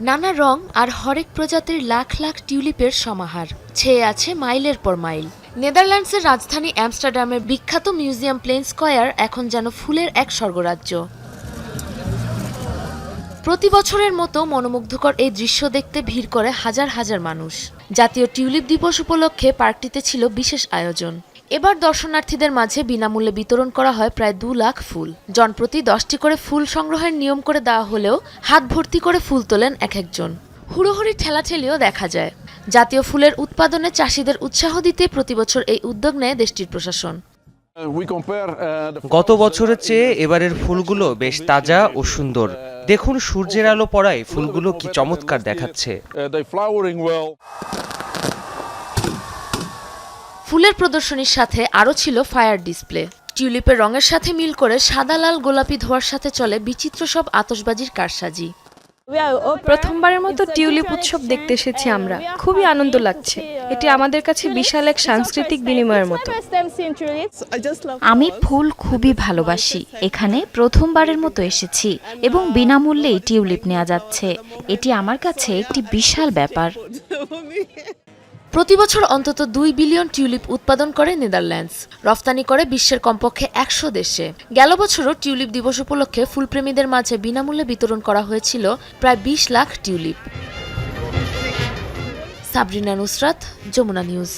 নানা রং আর হরেক প্রজাতির লাখ লাখ টিউলিপের সমাহার। ছেয়ে আছে মাইলের পর মাইল। নেদারল্যান্ডসের রাজধানী অ্যামস্টারডামের বিখ্যাত মিউজিয়াম প্লেন স্কয়ার এখন যেন ফুলের এক স্বর্গরাজ্য। প্রতি বছরের মতো মনোমুগ্ধকর এই দৃশ্য দেখতে ভিড় করে হাজার হাজার মানুষ। জাতীয় টিউলিপ দিবস উপলক্ষে পার্কটিতে ছিল বিশেষ আয়োজন। এবার দর্শনার্থীদের মাঝে বিনামূল্যে বিতরণ করা হয় প্রায় দু লাখ ফুল। জনপ্রতি দশটি করে ফুল সংগ্রহের নিয়ম করে দেওয়া হলেও হাত ভর্তি করে ফুল তোলেন এক একজন। হুড়োহুড়ি ঠেলাঠেলিও দেখা যায়। জাতীয় ফুলের উৎপাদনে চাষিদের উৎসাহ দিতে প্রতিবছর এই উদ্যোগ নেয় দেশটির প্রশাসন। Uh, গত বছরের চেয়ে এবারের ফুলগুলো বেশ তাজা ও সুন্দর। দেখুন সূর্যের আলো পড়ায় ফুলগুলো কি চমৎকার দেখাচ্ছে। ফুলের প্রদর্শনীর সাথে আরও ছিল ফায়ার ডিসপ্লে। টিউলিপের রঙের সাথে মিল করে সাদা লাল গোলাপি ধোয়ার সাথে চলে বিচিত্র সব আতশবাজির কারসাজি। প্রথমবারের মতো টিউলিপ উৎসব দেখতে এসেছি আমরা। খুবই আনন্দ লাগছে। এটি আমাদের কাছে বিশাল এক সাংস্কৃতিক বিনিময়ের মতো। আমি ফুল খুবই ভালোবাসি। এখানে প্রথমবারের মতো এসেছি এবং বিনামূল্যেই টিউলিপ নেওয়া যাচ্ছে। এটি আমার কাছে একটি বিশাল ব্যাপার। প্রতি বছর অন্তত দুই বিলিয়ন টিউলিপ উৎপাদন করে নেদারল্যান্ডস। রফতানি করে বিশ্বের কমপক্ষে একশো দেশে। গেল বছরও টিউলিপ দিবস উপলক্ষে ফুলপ্রেমীদের মাঝে বিনামূল্যে বিতরণ করা হয়েছিল প্রায় বিশ লাখ টিউলিপ। সাবরিনা নুসরাত, যমুনা নিউজ।